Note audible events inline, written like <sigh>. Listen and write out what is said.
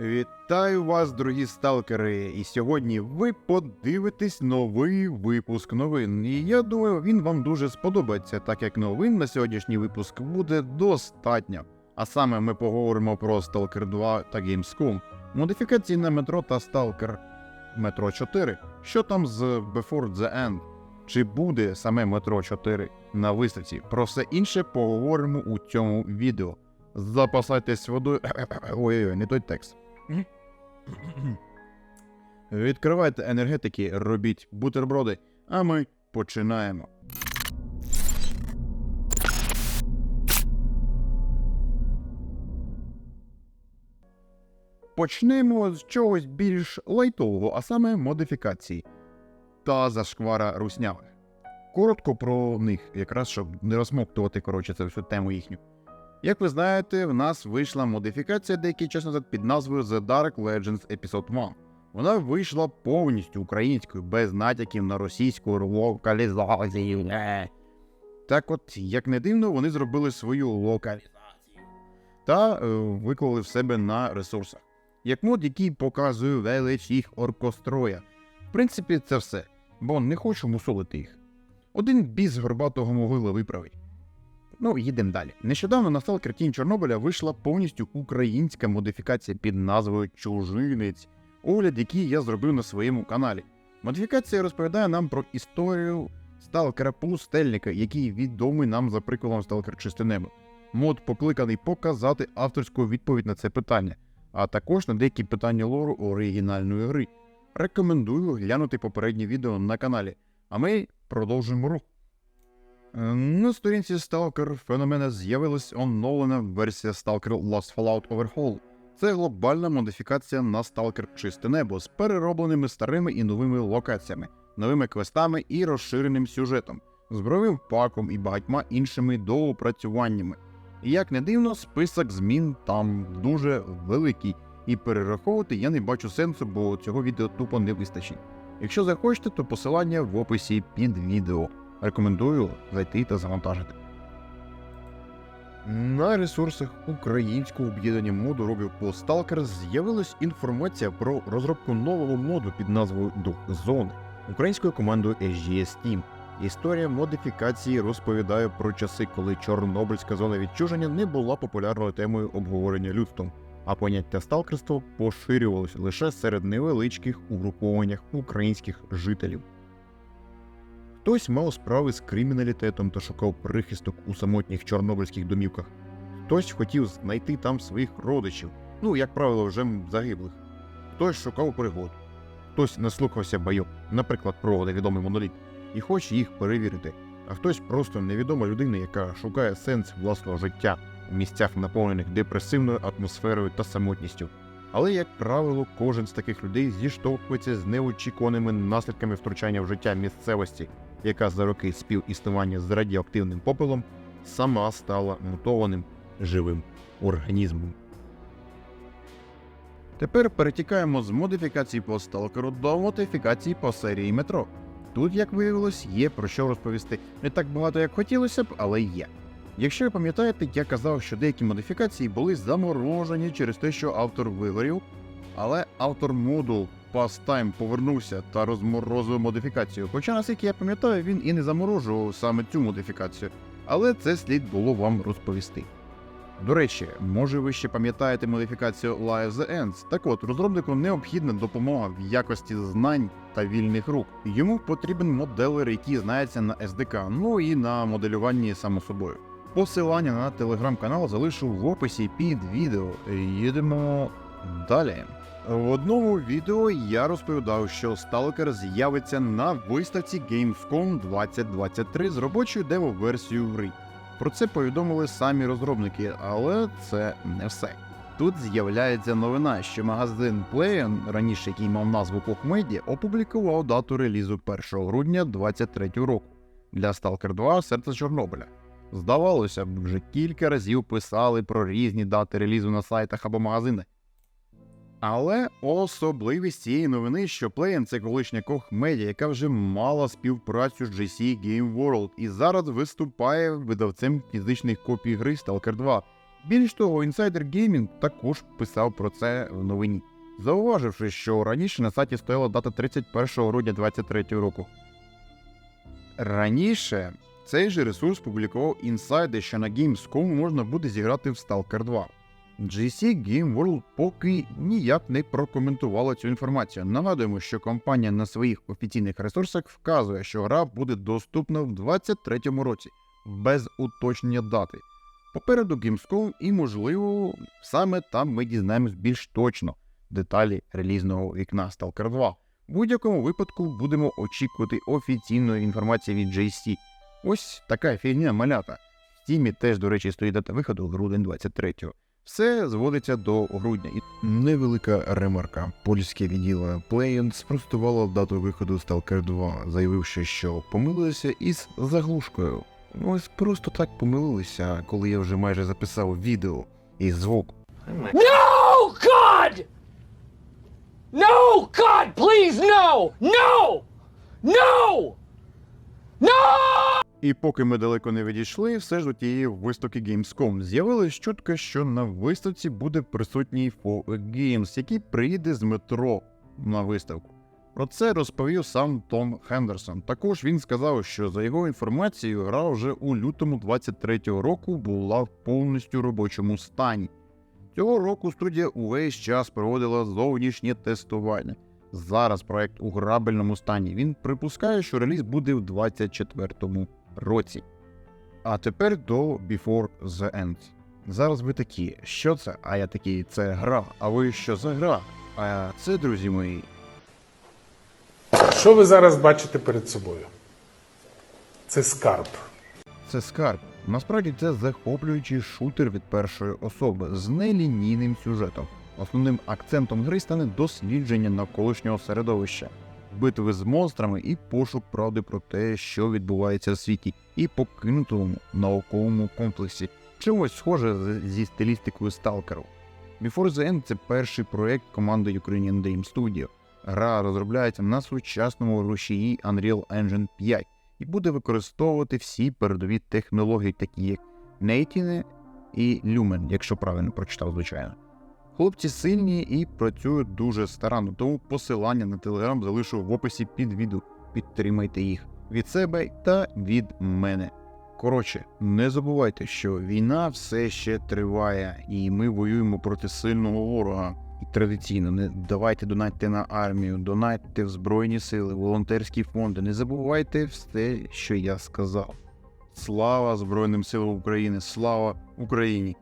Вітаю вас, дорогі сталкери! І сьогодні ви подивитесь новий випуск новин. І я думаю, він вам дуже сподобається, так як новин на сьогоднішній випуск буде достатньо. А саме ми поговоримо про Stalker 2 та Gamescom, модифікації на метро та Stalker Метро 4. Що там з Before the End? Чи буде саме метро 4 на виставці? Про все інше поговоримо у цьому відео. Запасайтесь водою. <coughs> Ой-ой-ой, не той текст. Відкривайте енергетики, робіть бутерброди, а ми починаємо. Почнемо з чогось більш лайтового, а саме модифікації та зашквара руснявих. Коротко про них, якраз щоб не розмоктувати коротше цю всю тему їхню. Як ви знаєте, в нас вийшла модифікація деякий час назад під назвою The Dark Legends Episode 1. Вона вийшла повністю українською, без натяків на російську локалізацію. Так от, як не дивно, вони зробили свою локалізацію та е, виклали в себе на ресурсах. Як мод, який показує велич їх оркостроя. В принципі, це все, бо не хочу мусолити їх. Один біс горбатого могила виправить. Ну, їдемо далі. Нещодавно на Stalker Team Чорнобиля вийшла повністю українська модифікація під назвою Чужинець, огляд, який я зробив на своєму каналі. Модифікація розповідає нам про історію сталкера Пустельника, який відомий нам за прикладом Сталкер Чисте Мод покликаний показати авторську відповідь на це питання, а також на деякі питання лору оригінальної гри. Рекомендую глянути попереднє відео на каналі. А ми продовжуємо рух. На сторінці Stalker феномена з'явилась оновлена версія Stalker Lost Fallout Overhaul. Це глобальна модифікація на Stalker Чисте Небо з переробленими старими і новими локаціями, новими квестами і розширеним сюжетом, збройним паком і багатьма іншими доопрацюваннями. І як не дивно, список змін там дуже великий, і перераховувати я не бачу сенсу, бо цього відео тупо не вистачить. Якщо захочете, то посилання в описі під відео. Рекомендую зайти та завантажити. На ресурсах українського об'єднання моду робів по Stalker з'явилась інформація про розробку нового моду під назвою Дух Зони українською командою SGS Team. Історія модифікації розповідає про часи, коли Чорнобильська зона відчуження не була популярною темою обговорення людством, а поняття сталкерства поширювалося лише серед невеличких угрупованнях українських жителів. Хтось мав справи з криміналітетом та шукав прихисток у самотніх чорнобильських домівках. Хтось хотів знайти там своїх родичів, ну, як правило, вже загиблих. Хтось шукав пригод, хтось наслухався байок, наприклад, про невідомий моноліт, і хоче їх перевірити, а хтось просто невідома людина, яка шукає сенс власного життя у місцях, наповнених депресивною атмосферою та самотністю. Але, як правило, кожен з таких людей зіштовхується з неочікуваними наслідками втручання в життя місцевості, яка за роки співіснування з радіоактивним попелом сама стала мутованим живим організмом. Тепер перетікаємо з модифікації по сталкеру до модифікації по серії метро. Тут, як виявилось, є про що розповісти. Не так багато, як хотілося б, але є. Якщо ви пам'ятаєте, я казав, що деякі модифікації були заморожені через те, що автор вигорів, але автор моду Pastime повернувся та розморозив модифікацію. Хоча, наскільки я пам'ятаю, він і не заморожував саме цю модифікацію, але це слід було вам розповісти. До речі, може ви ще пам'ятаєте модифікацію Live the Ends? Так от, розробнику необхідна допомога в якості знань та вільних рук. Йому потрібен моделер, який знається на SDK, ну і на моделюванні само собою. Посилання на телеграм-канал залишу в описі під відео. Їдемо далі. В одному відео я розповідав, що Stalker з'явиться на виставці Gamescom 2023 з робочою демо-версією гри. Про це повідомили самі розробники, але це не все. Тут з'являється новина, що магазин Playon, раніше який мав назву Кохмеді, опублікував дату релізу 1 грудня 2023 року для Stalker 2 Серце Чорнобиля. Здавалося б, вже кілька разів писали про різні дати релізу на сайтах або магазинах. Але особливість цієї новини, що Playen це колишня Media, яка вже мала співпрацю з GC Game World і зараз виступає видавцем фізичних копій гри Stalker 2. Більш того, Insider Gaming також писав про це в новині, зауваживши, що раніше на сайті стояла дата 31 грудня 2023 року. Раніше цей же ресурс публікував інсайди, що на Gamescom можна буде зіграти в Stalker 2. GC Game World поки ніяк не прокоментувала цю інформацію. Нагадуємо, що компанія на своїх офіційних ресурсах вказує, що гра буде доступна в 2023 році, без уточнення дати. Попереду Gamescom і, можливо, саме там ми дізнаємось більш точно деталі релізного вікна Stalker 2. В будь-якому випадку будемо очікувати офіційної інформації від JC. Ось така фігня малята. В Steam теж, до речі, стоїть дата виходу грудень 23-го. Все зводиться до грудня. І невелика ремарка. Польське відділо Playend спростувало дату виходу Stalker 2, заявивши, що помилилися із заглушкою. Ось просто так помилилися, коли я вже майже записав відео і звук. No, God! No, God, please, no! No! No! No! І поки ми далеко не відійшли, все ж у тієї виставки Gamescom з'явилось чутка, що на виставці буде присутній FO Games, який приїде з метро на виставку. Про це розповів сам Том Хендерсон. Також він сказав, що за його інформацією, гра вже у лютому 23-го року була в повністю робочому стані. Цього року студія увесь час проводила зовнішнє тестування. Зараз проект у грабельному стані. Він припускає, що реліз буде в 24-му році. А тепер до Before the End. Зараз ви такі, що це? А я такий, це гра. А ви що за гра? А це, друзі мої, Що ви зараз бачите перед собою? Це скарб. це скарб. Насправді це захоплюючий шутер від першої особи з нелінійним сюжетом. Основним акцентом гри стане дослідження навколишнього середовища, битви з монстрами і пошук правди про те, що відбувається в світі, і покинутому науковому комплексі. Чимось схоже зі стилістикою сталкеру. Before the End – це перший проект команди Ukrainian Dream Studio. Гра розробляється на сучасному рушії Unreal Engine 5 і буде використовувати всі передові технології, такі як Neatine і Lumen, якщо правильно прочитав, звичайно. Хлопці сильні і працюють дуже старанно, тому посилання на телеграм залишу в описі під відео. Підтримайте їх від себе та від мене. Коротше, не забувайте, що війна все ще триває, і ми воюємо проти сильного ворога. І традиційно не давайте донатьте на армію, донатьте в Збройні сили, волонтерські фонди. Не забувайте все, що я сказав. Слава Збройним силам України! Слава Україні!